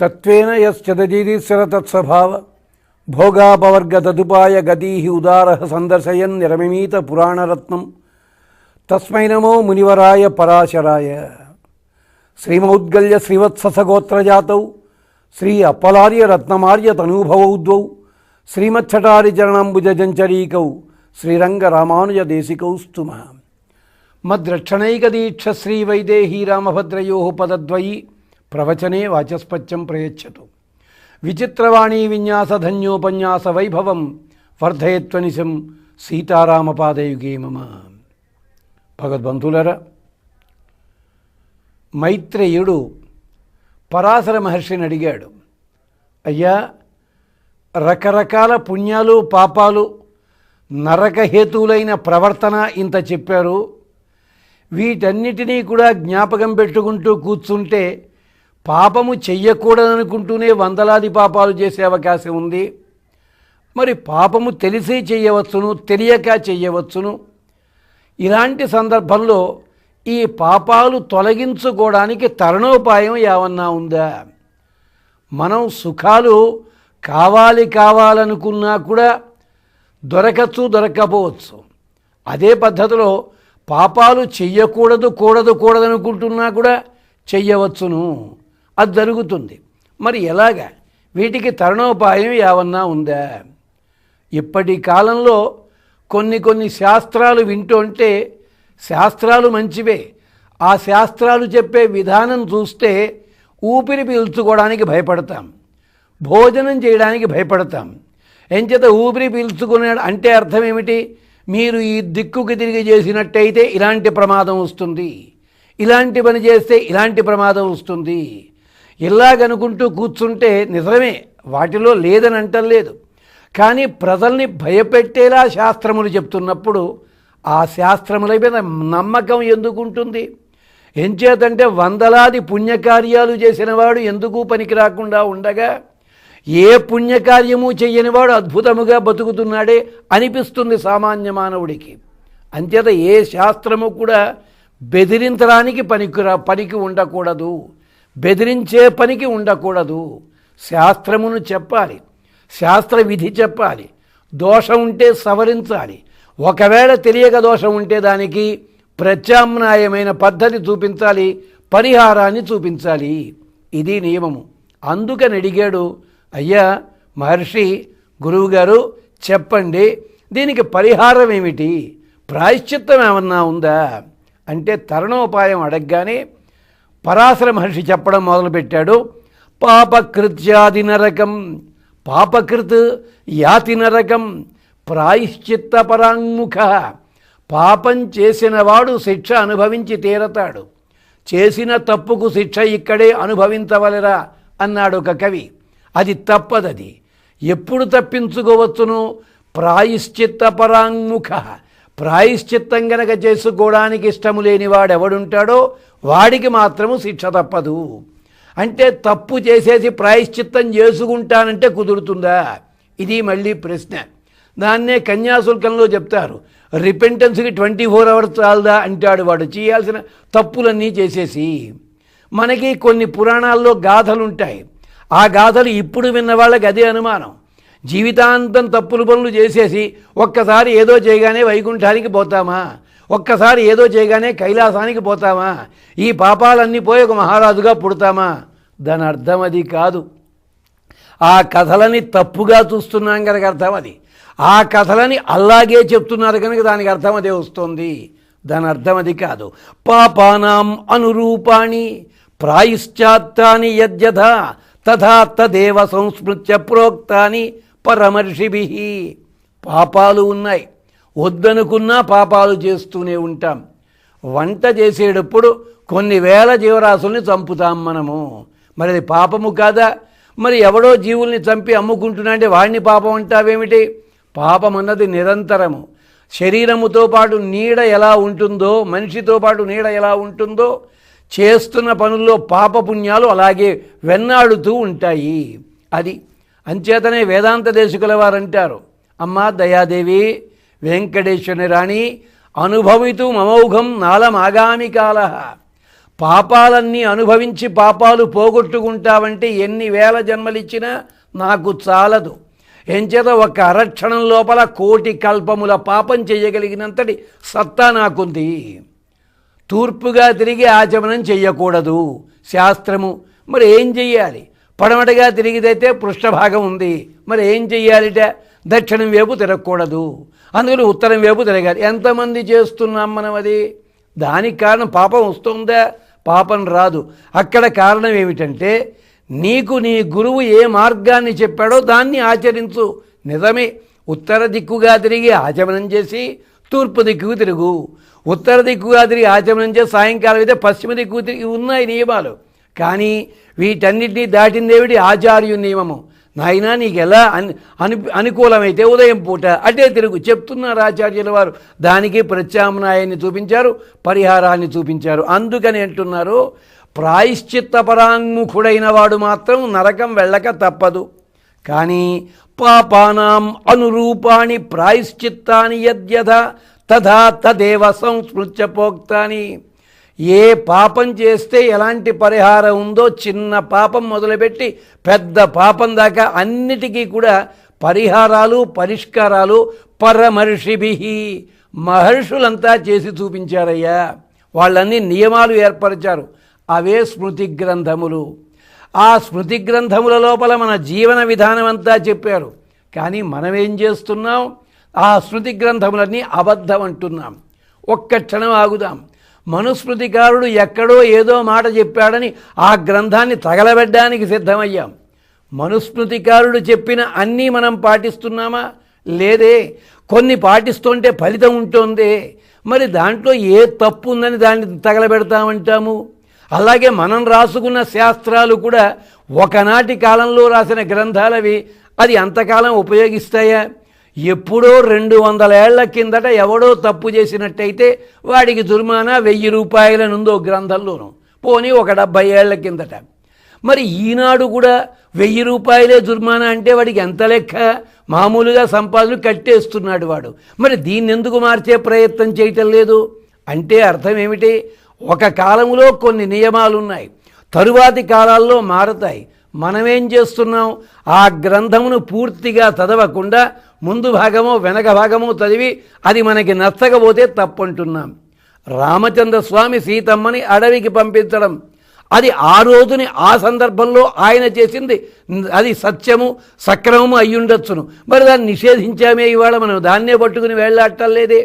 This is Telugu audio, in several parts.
తత్వేన యశ్చదజీదీశ్వర తత్స్వభావ భోగాపవర్గ తదుపాయ గతీ ఉదార సందర్శయన్ నిరమిమీత పురాణరత్నం. తస్మై నమో మునివరాయ పరాశరాయ. శ్రీమౌద్గల్య శ్రీవత్ససగోత్రజాతౌ. శ్రీ అప్పలార్య రత్నమార్య తనూభవౌ ద్వౌ శ్రీమచ్చటారి చరణంబుజంచరీకౌ శ్రీరంగ రామానుజ దేశికౌ స్తుమ మద్రక్షణైకదీక్ష శ్రీవైదేహీ రామభద్రయో పదద్వయీ. ప్రవచనే వాచస్పత్యం ప్రయచ్చతు. విచిత్రవాణీ విన్యాసధన్యోపన్యాస వైభవం వర్ధయత్వనిశం సీతారామపాదయుగే మమ. భగవద్బంధులరా మైత్రేయుడు పరాశర మహర్షిని అడిగాడు. అయ్యా రకరకాల పుణ్యాలు పాపాలు నరకహేతువులైన ప్రవర్తన ఇంత చెప్పారు. వీటన్నిటినీ కూడా జ్ఞాపకం పెట్టుకుంటూ కూర్చుంటే పాపము చెయ్యకూడదనుకుంటూనే వందలాది పాపాలు చేసే అవకాశం ఉంది. మరి పాపము తెలిసి చేయవచ్చును తెలియక చెయ్యవచ్చును. ఇలాంటి సందర్భంలో ఈ పాపాలు తొలగించుకోవడానికి తరుణోపాయం ఏమన్నా ఉందా? మనం సుఖాలు కావాలి కావాలనుకున్నా కూడా దొరకచ్చు దొరక్కపోవచ్చు. అదే పద్ధతిలో పాపాలు చెయ్యకూడదు కూడదు కూడదనుకుంటున్నా కూడా చెయ్యవచ్చును. అది జరుగుతుంది. మరి ఎలాగా? వీటికి తరుణోపాయం ఏమన్నా ఉందా? ఇప్పటి కాలంలో కొన్ని కొన్ని శాస్త్రాలు వింటుంటే శాస్త్రాలు మంచివే. ఆ శాస్త్రాలు చెప్పే విధానం చూస్తే ఊపిరి పీల్చుకోవడానికి భయపడతాం. భోజనం చేయడానికి భయపడతాం. ఎంచేత ఊపిరి పీల్చుకునే అంటే అర్థం ఏమిటి? మీరు ఈ దిక్కుకి తిరిగి చేసినట్టయితే ఇలాంటి ప్రమాదం వస్తుంది. ఇలాంటి పని చేస్తే ఇలాంటి ప్రమాదం వస్తుంది. ఇలాగనుకుంటూ కూర్చుంటే నిజమే వాటిలో లేదని అంటలేదు కానీ ప్రజల్ని భయపెట్టేలా శాస్త్రములు చెప్తున్నప్పుడు ఆ శాస్త్రముల మీద నమ్మకం ఎందుకు ఉంటుంది ఎంచేతంటే వందలాది పుణ్యకార్యాలు చేసినవాడు ఎందుకు పనికి రాకుండా ఉండగా ఏ పుణ్యకార్యము చేయనివాడు అద్భుతముగా బతుకుతున్నాడే అనిపిస్తుంది సామాన్య మానవుడికి. అంచేత ఏ శాస్త్రము కూడా బెదిరించడానికి పనికిరా పనికి ఉండకూడదు. బెదిరించే పనికి ఉండకూడదు. శాస్త్రమును చెప్పాలి. శాస్త్ర విధి చెప్పాలి. దోషం ఉంటే సవరించాలి. ఒకవేళ తెలియక దోషం ఉంటే దానికి ప్రత్యామ్నాయమైన పద్ధతి చూపించాలి. పరిహారాన్ని చూపించాలి. ఇది నియమము. అందుకని అడిగాడు అయ్యా మహర్షి గురువుగారు చెప్పండి. దీనికి పరిహారం ఏమిటి? ప్రాయశ్చిత్తం ఏమన్నా ఉందా? అంటే తరుణోపాయం అడగగానే పరాశర మహర్షి చెప్పడం మొదలుపెట్టాడు. పాపకృత్యాది నరకం పాపకృత్ యాతి నరకం ప్రాయశ్చిత్త పాపం చేసినవాడు శిక్ష అనుభవించి తీరతాడు. చేసిన తప్పుకు శిక్ష ఇక్కడే అనుభవించవలరా అన్నాడు ఒక కవి. అది తప్పదది. ఎప్పుడు తప్పించుకోవచ్చును? ప్రాయశ్చిత్త ప్రాయశ్చిత్తం గనక చేసుకోవడానికి ఇష్టము లేని వాడు ఎవడుంటాడో వాడికి మాత్రము శిక్ష తప్పదు. అంటే తప్పు చేసేసి ప్రాయశ్చిత్తం చేసుకుంటానంటే కుదురుతుందా? ఇది మళ్ళీ ప్రశ్న. దాన్నే కన్యాశుల్కంలో చెప్తారు. రిపెంటెన్స్కి ట్వంటీ ఫోర్ అవర్స్ చాలదా అంటాడు వాడు. చేయాల్సిన తప్పులన్నీ చేసేసి. మనకి కొన్ని పురాణాల్లో గాథలుంటాయి. ఆ గాథలు ఇప్పుడు విన్న వాళ్ళకి అదే అనుమానం. జీవితాంతం తప్పులు పనులు చేసేసి ఒక్కసారి ఏదో చేయగానే వైకుంఠానికి పోతామా? ఒక్కసారి ఏదో చేయగానే కైలాసానికి పోతామా? ఈ పాపాలన్నీ పోయి ఒక మహారాజుగా పుడతామా? దాని అర్థం అది కాదు. ఆ కథలని తప్పుగా చూస్తున్నాం కనుక అర్థం అది. ఆ కథలని అలాగే చెప్తున్నారు కనుక దానికి అర్థం అదే వస్తుంది. దాని అర్థం అది కాదు. పాపానాం అనురూపాణి ప్రాయశ్చాత్తాని యద్యథ తథా తదేవ సంస్మృత్య ప్రోక్తాని పరమర్షిభి. పాపాలు ఉన్నాయి. వద్దనుకున్నా పాపాలు చేస్తూనే ఉంటాం. వంట చేసేటప్పుడు కొన్ని వేల జీవరాశుల్ని చంపుతాం మనము. మరి అది పాపము కాదా? మరి ఎవడో జీవుల్ని చంపి అమ్ముకుంటున్నా అంటే వాడిని పాపం అంటావేమిటి? పాపం అన్నది నిరంతరము. శరీరముతో పాటు నీడ ఎలా ఉంటుందో మనిషితో పాటు నీడ ఎలా ఉంటుందో చేస్తున్న పనుల్లో పాపపుణ్యాలు అలాగే వెన్నాడుతూ ఉంటాయి. అది అంచేతనే వేదాంత దేశకుల వారు అంటారు అమ్మా దయాదేవి వెంకటేశ్వరి రాణి అనుభవితు మమౌఘం నాలమాగామి కాల పాపాలన్నీ అనుభవించి పాపాలు పోగొట్టుకుంటావంటే ఎన్ని వేల జన్మలిచ్చినా నాకు చాలదు. ఎంచేత ఒక అరక్షణం లోపల కోటి కల్పముల పాపం చేయగలిగినంతటి సత్తా నాకుంది. తూర్పుగా తిరిగి ఆచమనం చెయ్యకూడదు. శాస్త్రము మరి ఏం చెయ్యాలి? పడమటగా తిరిగిదైతే పృష్ఠభాగం ఉంది. మరి ఏం చెయ్యాలిట? దక్షిణం వైపు తిరగకూడదు. అందుకని ఉత్తరం వైపు తిరగాలి. ఎంతమంది చేస్తున్నాం మనం అది? దానికి కారణం పాపం వస్తుందా? పాపం రాదు. అక్కడ కారణం ఏమిటంటే నీకు నీ గురువు ఏ మార్గాన్ని చెప్పాడో దాన్ని ఆచరించు. నిజమే. ఉత్తర దిక్కుగా తిరిగి ఆచమనం చేసి తూర్పు దిక్కుకు తిరుగు. ఉత్తర దిక్కుగా తిరిగి ఆచమనం చేసి సాయంకాలం అయితే పశ్చిమ దిక్కు తిరిగి ఉన్నాయి నియమాలు. కానీ వీటన్నిటినీ దాటిందేవిటి ఆచార్యు నియమము. నాయన నీకు ఎలా అని అను అనుకూలమైతే ఉదయం పూట అటే తిరుగు. చెప్తున్నారు ఆచార్యుల వారు. దానికి ప్రత్యామ్నాయాన్ని చూపించారు పరిహారాన్ని చూపించారు. అందుకని అంటున్నారు ప్రాయశ్చిత్తపరాంగుడైన వాడు మాత్రం నరకం వెళ్ళక తప్పదు. కానీ పాపానాం అనురూపాణి ప్రాయశ్చిత్తాని యద్యథ తథా తదేవ సంస్మృత్య పోక్తాని ఏ పాపం చేస్తే ఎలాంటి పరిహారం ఉందో చిన్న పాపం మొదలుపెట్టి పెద్ద పాపం దాకా అన్నిటికీ కూడా పరిహారాలు పరిష్కారాలు పరమర్షిభి. మహర్షులంతా చేసి చూపించారయ్యా. వాళ్ళన్ని నియమాలు ఏర్పరిచారు. అవే స్మృతి గ్రంథములు. ఆ స్మృతి గ్రంథముల లోపల మన జీవన విధానం అంతా చెప్పారు. కానీ మనం ఏం చేస్తున్నాం? ఆ స్మృతి గ్రంథములన్నీ అబద్ధం అంటున్నాం. ఒక్క క్షణం ఆగుదాం. మనుస్మృతికారుడు ఎక్కడో ఏదో మాట చెప్పాడని ఆ గ్రంథాన్ని తగలబెట్టడానికి సిద్ధమయ్యాం. మనుస్మృతికారుడు చెప్పిన అన్నీ మనం పాటిస్తున్నామా? లేదే. కొన్ని పాటిస్తుంటే ఫలితం ఉంటుంది. మరి దాంట్లో ఏ తప్పు ఉందని దాన్ని తగలబెడతామంటాము? అలాగే మనం రాసుకున్న శాస్త్రాలు కూడా ఒకనాటి కాలంలో రాసిన గ్రంథాలవి అది అంతకాలం ఉపయోగిస్తాయా? ఎప్పుడో రెండు వందల ఏళ్ళ కిందట ఎవడో తప్పు చేసినట్టయితే వాడికి జుర్మానా వెయ్యి రూపాయల నుందో గ్రంథంలోనూ. పోనీ ఒక డెబ్భై ఏళ్ళ కిందట. మరి ఈనాడు కూడా వెయ్యి రూపాయలే జుర్మానా అంటే వాడికి ఎంత లెక్క? మామూలుగా సంపాదన కట్టేస్తున్నాడు వాడు. మరి దీన్ని ఎందుకు మార్చే ప్రయత్నం చేయటం లేదు? అంటే అర్థం ఏమిటి? ఒక కాలంలో కొన్ని నియమాలు ఉన్నాయి తరువాతి కాలాల్లో మారతాయి. మనమేం చేస్తున్నాం? ఆ గ్రంథమును పూర్తిగా చదవకుండా ముందు భాగమో వెనక భాగమో చదివి అది మనకి నచ్చకపోతే తప్పంటున్నాం. రామచంద్ర స్వామి సీతమ్మని అడవికి పంపించడం అది ఆ రోజుని ఆ సందర్భంలో ఆయన చేసింది. అది సత్యము సక్రమము అయ్యుండొచ్చును. మరి దాన్ని నిషేధించామే ఇవాళ మనం దాన్నే పట్టుకుని వెళ్ళాటలేదే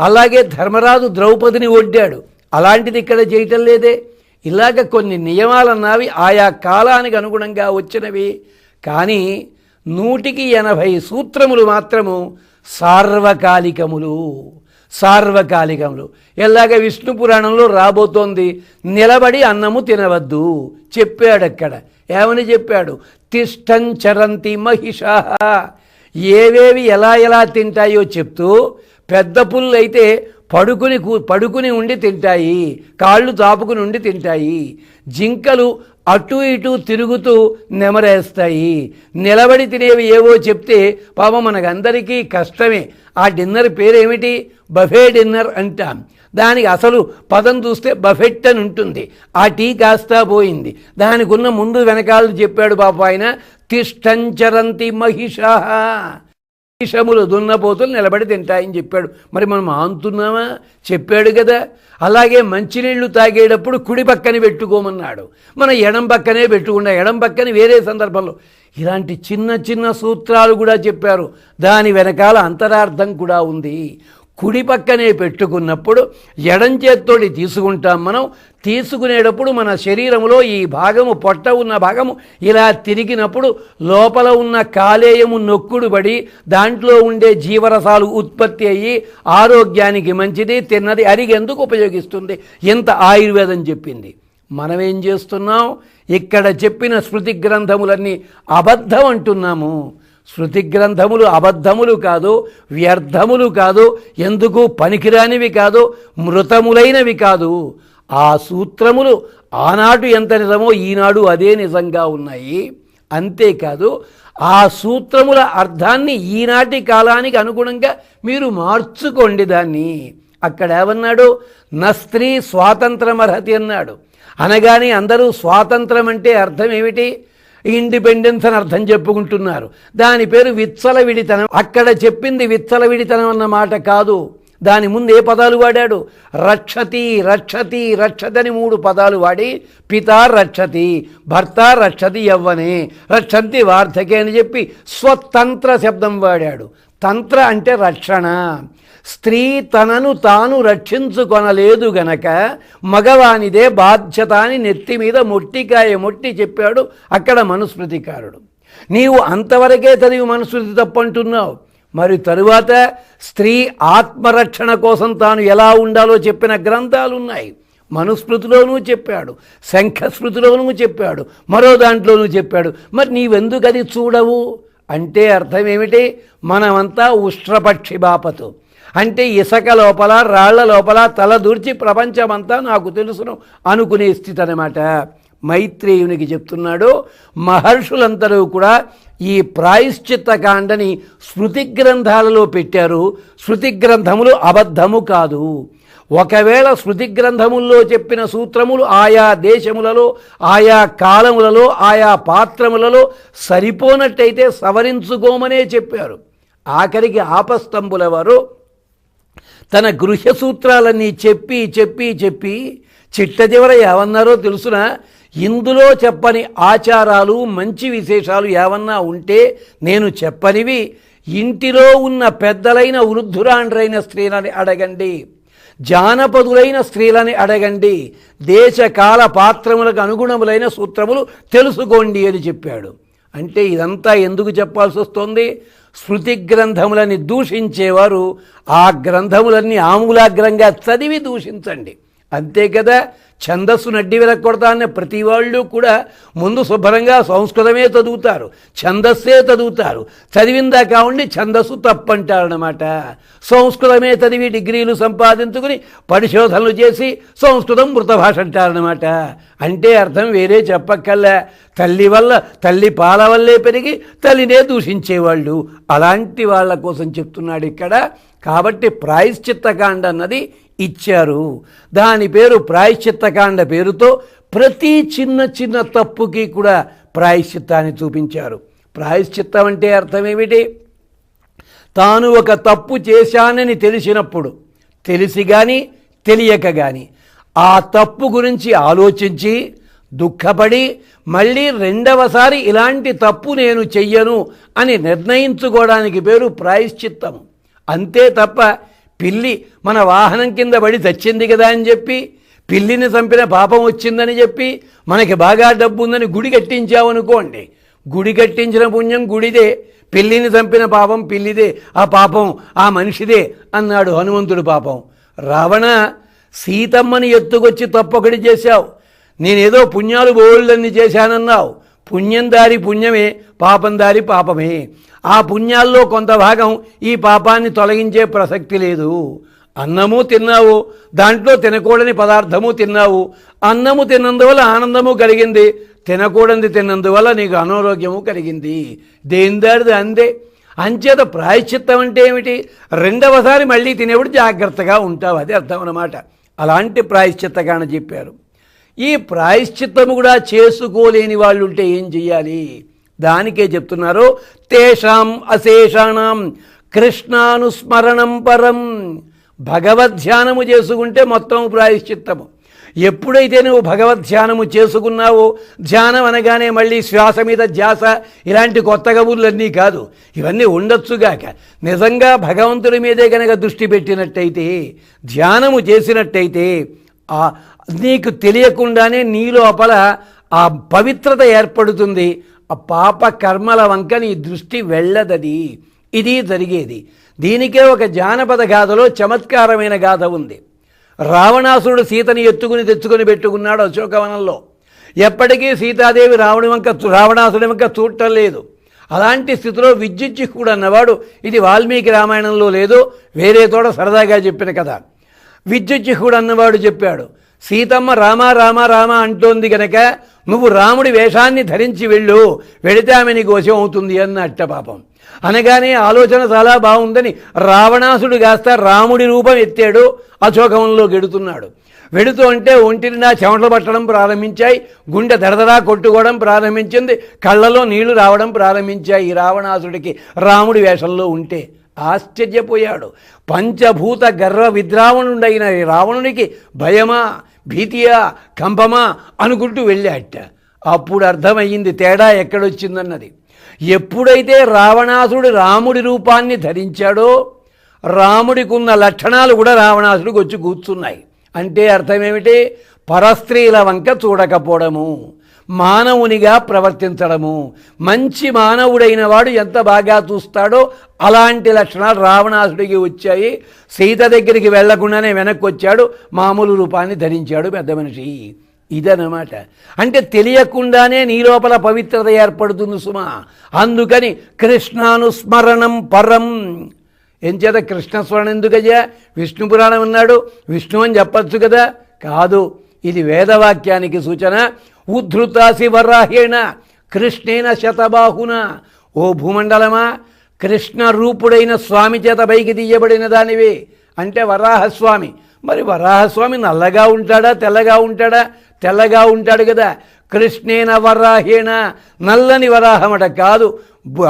అలాగే ధర్మరాజు ద్రౌపదిని ఒడ్డాడు. అలాంటిది ఇక్కడ చేయటం లేదే. ఇలాగ కొన్ని నియమాలన్నవి ఆయా కాలానికి అనుగుణంగా వచ్చినవి. కానీ నూటికి ఎనభై సూత్రములు మాత్రము సార్వకాలికములు. సార్వకాలికములు. ఎలాగ విష్ణు పురాణంలో రాబోతోంది? నిలబడి అన్నము తినవద్దు. చెప్పాడక్కడ. ఏమని చెప్పాడు? తిష్టంచరంతి మహిష. ఏవేవి ఎలా ఎలా తింటాయో చెప్తూ పెద్ద పుల్లు అయితే పడుకుని కూ- పడుకుని ఉండి తింటాయి. కాళ్ళు తాపుకుని ఉండి తింటాయి. జింకలు అటు ఇటు తిరుగుతూ నెమరేస్తాయి. నిలబడి తినేవి ఏవో చెప్తే పాపం మనకందరికీ కష్టమే. ఆ డిన్నర్ పేరేమిటి? బఫే డిన్నర్ అంటాం. దానికి అసలు పదం చూస్తే బఫెట్ అని ఉంటుంది. ఆ టీ కాస్తా పోయింది. దానికి ఉన్న ముందు వెనకాల చెప్పాడు పాప ఆయన తిష్టంచరంతి మహిషా. విషములు దున్నపోతులు నిలబడి తింటాయని చెప్పాడు. మరి మనం ఆంతున్నామా? చెప్పాడు కదా. అలాగే మంచినీళ్ళు తాగేటప్పుడు కుడి పక్కన పెట్టుకోమన్నాడు. మన ఎడం పక్కనే పెట్టుకున్నా ఎడం పక్కన వేరే సందర్భంలో ఇలాంటి చిన్న చిన్న సూత్రాలు కూడా చెప్పారు. దాని వెనకాల అంతరార్థం కూడా ఉంది. కుడి పక్కనే పెట్టుకున్నప్పుడు ఎడం చేత్తోటి తీసుకుంటాం మనం. తీసుకునేటప్పుడు మన శరీరంలో ఈ భాగము పొట్ట ఉన్న భాగము ఇలా తిరిగినప్పుడు లోపల ఉన్న కాలేయము నొక్కుడు పడి దాంట్లో ఉండే జీవరసాలు ఉత్పత్తి అయ్యి ఆరోగ్యానికి మంచిది తిన్నది అరిగేందుకు ఉపయోగిస్తుంది. ఇంత ఆయుర్వేదం చెప్పింది. మనమేం చేస్తున్నాం? ఇక్కడ చెప్పిన స్మృతి గ్రంథములన్నీ అబద్ధం అంటున్నాము. శృతి గ్రంథములు అబద్ధములు కాదు వ్యర్థములు కాదు ఎందుకు పనికిరానివి కాదు మృతములైనవి కాదు. ఆ సూత్రములు ఆనాడు ఎంత నిజమో ఈనాడు అదే నిజంగా ఉన్నాయి. అంతేకాదు ఆ సూత్రముల అర్థాన్ని ఈనాటి కాలానికి అనుగుణంగా మీరు మార్చుకోండి దాన్ని. అక్కడ ఏమన్నాడు? నా స్త్రీ స్వాతంత్రం అర్హతి అన్నాడు. అనగానే అందరూ స్వాతంత్రం అంటే అర్థం ఏమిటి? ఇండిపెండెన్స్ అని అర్థం చెప్పుకుంటున్నారు. దాని పేరు విచ్చలవిడితనం. అక్కడ చెప్పింది విచ్చలవిడితనం అన్న మాట కాదు. దాని ముందు ఏ పదాలు వాడాడు? రక్షతి రక్షతి రక్షతని మూడు పదాలు వాడి పిత రక్షతి భర్త రక్షతి యవ్వనే రక్షంతి వార్ధకే అని చెప్పి స్వతంత్ర శబ్దం వాడాడు. తంత్ర అంటే రక్షణ. స్త్రీ తనను తాను రక్షించుకొనలేదు గనక మగవానిదే బాధ్యత అని నెత్తి మీద మొట్టికాయ మొట్టి చెప్పాడు అక్కడ మనుస్మృతికారుడు. నీవు అంతవరకే చదివి మనుస్మృతి తప్పంటున్నావు. మరి తరువాత స్త్రీ ఆత్మరక్షణ కోసం తాను ఎలా ఉండాలో చెప్పిన గ్రంథాలు ఉన్నాయి మనుస్మృతిలోనూ చెప్పాడు శంఖస్మృతిలోనూ చెప్పాడు మరో దాంట్లోనూ చెప్పాడు. మరి నీవెందుకు అది చూడవు? అంటే అర్థం ఏమిటి? మనమంతా ఉష్ట్రపక్షి బాపతు. అంటే ఇసక లోపల రాళ్ళ లోపల తలదూర్చి ప్రపంచమంతా నాకు తెలుసును అనుకునే స్థితి అనమాట మైత్రేయునికి చెప్తున్నాడు మహర్షులందరూ కూడా ఈ ప్రాయశ్చిత్త కాండని శృతి గ్రంథాలలో పెట్టారు. శృతి గ్రంథములు అబద్ధము కాదు. ఒకవేళ స్మృతి గ్రంథముల్లో చెప్పిన సూత్రములు ఆయా దేశములలో ఆయా కాలములలో ఆయా పాత్రములలో సరిపోనట్టయితే సవరించుకోమనే చెప్పారు. ఆఖరికి ఆపస్తంభుల వారు తన గృహ్య సూత్రాలన్నీ చెప్పి చెప్పి చెప్పి చిట్ట చివర ఏమన్నారో తెలుసునా ఇందులో చెప్పని ఆచారాలు మంచి విశేషాలు ఏమన్నా ఉంటే నేను చెప్పనివి. ఇంటిలో ఉన్న పెద్దలైన వృద్ధురాండ్రైన స్త్రీలని అడగండి. జానపదులైన స్త్రీలని అడగండి. దేశకాల పాత్రములకు అనుగుణములైన సూత్రములు తెలుసుకోండి అని చెప్పాడు. అంటే ఇదంతా ఎందుకు చెప్పాల్సి వస్తుంది? స్మృతి గ్రంథములని దూషించేవారు ఆ గ్రంథములన్నీ ఆమూలాగ్రంగా చదివి దూషించండి. అంతే కదా? ఛందస్సు నడ్డి వెనక్కొడతా అనే ప్రతి వాళ్ళు కూడా ముందు శుభ్రంగా సంస్కృతమే చదువుతారు. ఛందస్సే చదువుతారు. చదివిందా కావండి ఛందస్సు తప్పంటారనమాట సంస్కృతమే చదివి డిగ్రీలు సంపాదించుకుని పరిశోధనలు చేసి సంస్కృతం మృత భాష అంటారనమాట అంటే అర్థం వేరే చెప్పక్కల్లా తల్లి వల్ల తల్లి పాల వల్లే పెరిగి తల్లినే దూషించేవాళ్ళు. అలాంటి వాళ్ళ కోసం చెప్తున్నాడు ఇక్కడ. కాబట్టి ప్రాయశ్చిత్తకాండ అన్నది ఇచ్చారు. దాని పేరు ప్రాయశ్చిత్తకాండ పేరుతో ప్రతి చిన్న చిన్న తప్పుకి కూడా ప్రాయశ్చిత్తాన్ని చూపించారు. ప్రాయశ్చిత్తం అంటే అర్థం ఏమిటి? తాను ఒక తప్పు చేశానని తెలిసినప్పుడు తెలిసి కానీ తెలియక కానీ ఆ తప్పు గురించి ఆలోచించి దుఃఖపడి మళ్ళీ రెండవసారి ఇలాంటి తప్పు నేను చెయ్యను అని నిర్ణయించుకోవడానికి పేరు ప్రాయశ్చిత్తం. అంతే తప్ప పిల్లి మన వాహనం కింద పడి చచ్చింది కదా అని చెప్పి పిల్లిని చంపిన పాపం వచ్చిందని చెప్పి మనకి బాగా డబ్బు ఉందని గుడి కట్టించామనుకోండి గుడి కట్టించిన పుణ్యం గుడిదే. పిల్లిని చంపిన పాపం పిల్లిదే. ఆ పాపం ఆ మనిషిదే అన్నాడు హనుమంతుడు పాపం. రావణ సీతమ్మని ఎత్తుకొచ్చి తప్పొకటి చేశావు. నేనేదో పుణ్యాలు బోళ్ళన్ని చేశానన్నావు. పుణ్యం దారి పుణ్యమే పాపం దారి పాపమే. ఆ పుణ్యాల్లో కొంత భాగం ఈ పాపాన్ని తొలగించే ప్రసక్తి లేదు. అన్నము తిన్నావు దాంట్లో తినకూడని పదార్థము తిన్నావు. అన్నము తిన్నందువల్ల ఆనందము కలిగింది తినకూడనిది తిన్నందువల్ల నీకు అనారోగ్యము కలిగింది. దేని అందే? అంచేత ప్రాయశ్చిత్తం అంటే ఏమిటి? రెండవసారి మళ్ళీ తినేప్పుడు జాగ్రత్తగా ఉంటావు. అది అర్థం అన్నమాట. అలాంటి ప్రాయశ్చిత్తగాన చెప్పారు. ఈ ప్రాయశ్చిత్తము కూడా చేసుకోలేని వాళ్ళు ఉంటే ఏం చెయ్యాలి? దానికే చెప్తున్నారు. తేషాం అశేషాణం కృష్ణానుస్మరణం పరం. భగవద్ధ్యానము చేసుకుంటే మొత్తం ప్రాయశ్చిత్తము. ఎప్పుడైతే నువ్వు భగవద్ధ్యానము చేసుకున్నావో ధ్యానం అనగానే మళ్ళీ శ్వాస మీద ధ్యాస ఇలాంటి కొత్త కబుర్లన్నీ కాదు. ఇవన్నీ ఉండొచ్చుగాక నిజంగా భగవంతుడి మీదే కనుక దృష్టి పెట్టినట్టయితే ధ్యానము చేసినట్టయితే ఆ నీకు తెలియకుండానే నీ లోపల ఆ పవిత్రత ఏర్పడుతుంది. ఆ పాప కర్మల వంక నీ దృష్టి వెళ్ళదది. ఇది జరిగేది. దీనికే ఒక జానపద గాథలో చమత్కారమైన గాథ ఉంది. రావణాసురుడు సీతని ఎత్తుకుని తెచ్చుకొని పెట్టుకున్నాడు అశోకవనంలో. ఎప్పటికీ సీతాదేవి రావణి వంక రావణాసుడి వంక చూడటం లేదు. అలాంటి స్థితిలో విద్యుచ్చిక్కుడు అన్నవాడు ఇది వాల్మీకి రామాయణంలో లేదు. వేరే తోడ సరదాగా చెప్పిన కథ. విద్యుచ్చిక్కుడు అన్నవాడు చెప్పాడు. సీతమ్మ రామ రామ రామ అంటోంది గనక నువ్వు రాముడి వేషాన్ని ధరించి వెళ్ళు. వెళితే ఆమె నీకు వశం అవుతుంది అన్న అట్ట పాపం అనగానే ఆలోచన చాలా బాగుందని రావణాసుడు కాస్త రాముడి రూపం ఎత్తాడు అశోకంలో గెడుతున్నాడు. వెడుతూ అంటే ఒంటి నిండా చెమటలు పట్టడం ప్రారంభించాయి గుండె దరదరా కొట్టుకోవడం ప్రారంభించింది కళ్ళలో నీళ్ళు రావడం ప్రారంభించాయి రావణాసుడికి. రాముడి వేషంలో ఉంటే ఆశ్చర్యపోయాడు. పంచభూత గర్వ విద్రావణుడైన రావణునికి భయమా భీతియా కంపమా అనుకుంటూ వెళ్ళాట అప్పుడు అర్థమయ్యింది తేడా ఎక్కడొచ్చిందన్నది. ఎప్పుడైతే రావణాసుడు రాముడి రూపాన్ని ధరించాడో రాముడికి ఉన్న లక్షణాలు కూడా రావణాసుడికి వచ్చి కూర్చున్నాయి. అంటే అర్థమేమిటి? పరస్త్రీల వంక చూడకపోవడము మానవునిగా ప్రవర్తించడము. మంచి మానవుడైన వాడు ఎంత బాగా చూస్తాడో అలాంటి లక్షణాలు రావణాసుడికి వచ్చాయి. సీత దగ్గరికి వెళ్ళకుండానే వెనక్కి వచ్చాడు మామూలు రూపాన్ని ధరించాడు పెద్ద మనిషి. ఇదనమాట అంటే తెలియకుండానే నీ లోపల పవిత్రత ఏర్పడుతుంది సుమా. అందుకని కృష్ణానుస్మరణం పరం. ఎంచేత కృష్ణస్మరణ ఎందుకయ్యా? విష్ణు పురాణం ఉన్నాడు విష్ణు అని చెప్పచ్చు కదా. కాదు. ఇది వేదవాక్యానికి సూచన. ఉద్ధృతాసి వరాహేణ కృష్ణేన శతబాహున. ఓ భూమండలమా కృష్ణ రూపుడైన స్వామి చేత పైకి తీయబడిన దానివి. అంటే వరాహస్వామి. మరి వరాహస్వామి నల్లగా ఉంటాడా తెల్లగా ఉంటాడా? తెల్లగా ఉంటాడు కదా. కృష్ణేన వరాహేణ నల్లని వరాహమట కాదు.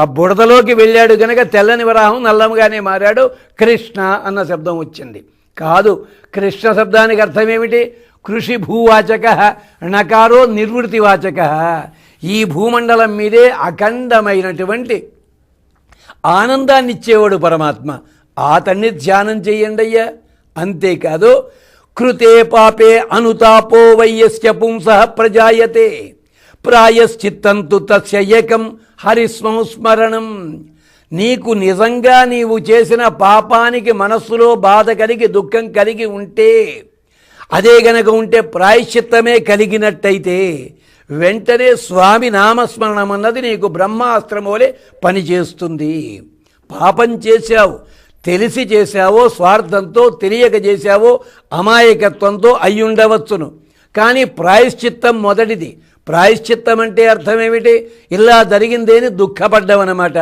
బుడదలోకి వెళ్ళాడు గనక తెల్లని వరాహం నల్లముగానే మారాడు. కృష్ణ అన్న శబ్దం వచ్చింది. కాదు కృష్ణ శబ్దానికి అర్థం ఏమిటి? కృషి భూవాచక నకారో నిర్వృతివాచక. ఈ భూమండలం మీదే అఖండమైనటువంటి ఆనందాన్ని ఇచ్చేవాడు పరమాత్మ. అతన్ని ధ్యానం చేయండి అయ్యా అంతేకాదు కృతే పాపే అనుతాపో వయ్యస్య పుంస ప్రజాయతే. ప్రాయశ్చిత్తంతు తస్య ఏకం హరిస్మస్మరణం. నీకు నిజంగా నీవు చేసిన పాపానికి మనస్సులో బాధ కలిగి దుఃఖం కలిగి ఉంటే అదే గనక ఉంటే ప్రాయశ్చిత్తమే కలిగినట్టయితే వెంటనే స్వామి నామస్మరణం అన్నది నీకు బ్రహ్మాస్త్రం వలె పనిచేస్తుంది. పాపం చేశావు తెలిసి చేశావో స్వార్థంతో తెలియక చేశావో అమాయకత్వంతో అయ్యుండవచ్చును. కానీ ప్రాయశ్చిత్తం మొదటిది. ప్రాయశ్చిత్తం అంటే అర్థం ఏమిటి ఇలా జరిగిందేని దుఃఖపడ్డవనమాట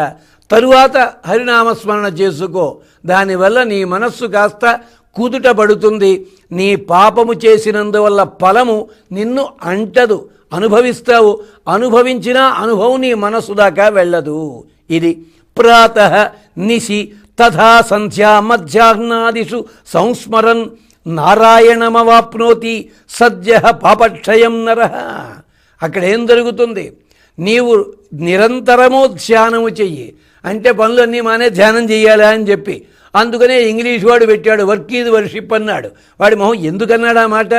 తరువాత హరినామస్మరణ చేసుకో. దానివల్ల నీ మనస్సు కాస్త కుదుట పడుతుంది. నీ పాపము చేసినందువల్ల ఫలము నిన్ను అంటదు. అనుభవిస్తావు. అనుభవించిన అనుభవం నీ మనస్సు దాకా వెళ్ళదు. ఇది ప్రాత నిశి తథా సంధ్యా మధ్యాహ్నాదిషు సంస్మరన్ నారాయణమవాప్నోతి సద్య పాపక్షయం నర. అక్కడ ఏం జరుగుతుంది? నీవు నిరంతరము ధ్యానము చెయ్యి. అంటే పనులన్నీ మానే ధ్యానం చెయ్యాలా అని చెప్పి అందుకనే ఇంగ్లీష్ వాడు పెట్టాడు వర్క్ ఈజ్ వర్షిప్ అన్నాడు. వాడి మొహం ఎందుకన్నాడు ఆ మాట?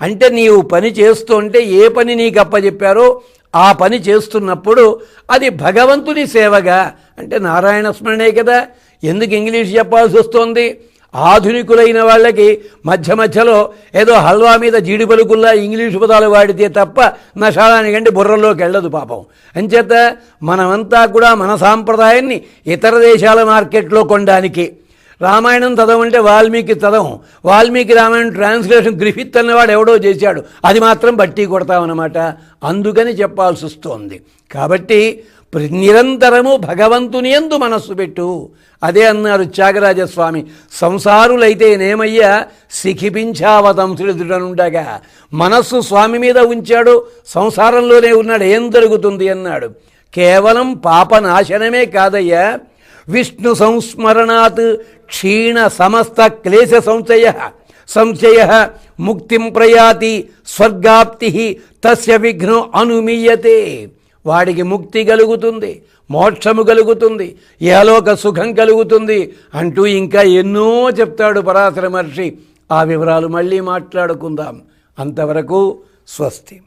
అంటే నీవు పని చేస్తుంటే ఏ పని నీకు అప్పచెప్పారో ఆ పని చేస్తున్నప్పుడు అది భగవంతుని సేవగా. అంటే నారాయణ స్మరణే కదా. ఎందుకు ఇంగ్లీష్ చెప్పాల్సి వస్తోంది? ఆధునికులైన వాళ్ళకి మధ్య మధ్యలో ఏదో హల్వా మీద జీడి పలుకుల్లా పదాలు వాడితే తప్ప నషాలానికంటే బుర్రలోకి వెళ్ళదు పాపం. అంచేత మనమంతా కూడా మన సాంప్రదాయాన్ని ఇతర దేశాల మార్కెట్లో కొనడానికి రామాయణం చదవమంటే వాల్మీకి చదవం. వాల్మీకి రామాయణం ట్రాన్స్లేషన్ గ్రిఫిత్ అన్నవాడు ఎవడో చేశాడు. అది మాత్రం బట్టి కొడతామన్నమాట. అందుకని చెప్పాల్సి వస్తోంది. కాబట్టి నిరంతరము భగవంతుని ఎందు మనస్సు పెట్టు. అదే అన్నారు త్యాగరాజస్వామి. సంసారులైతే నేమయ్యా సిఖిపించావతంసుడుండగా మనస్సు స్వామి మీద ఉంచాడు. సంసారంలోనే ఉన్నాడు. ఏం జరుగుతుంది అన్నాడు. కేవలం పాపనాశనమే కాదయ్యా. విష్ణు సంస్మరణాత్ క్షీణ సమస్త క్లేశ సంశయ. సంశయ ముక్తిం ప్రయాతి స్వర్గాప్తి తస్య విఘ్నం అనుమీయతే. వాడికి ముక్తి కలుగుతుంది మోక్షము కలుగుతుంది ఏలోక సుఖం కలుగుతుంది అంటూ ఇంకా ఎన్నో చెప్తాడు పరాశర మహర్షి. ఆ వివరాలు మళ్ళీ మాట్లాడుకుందాం. అంతవరకు స్వస్తి.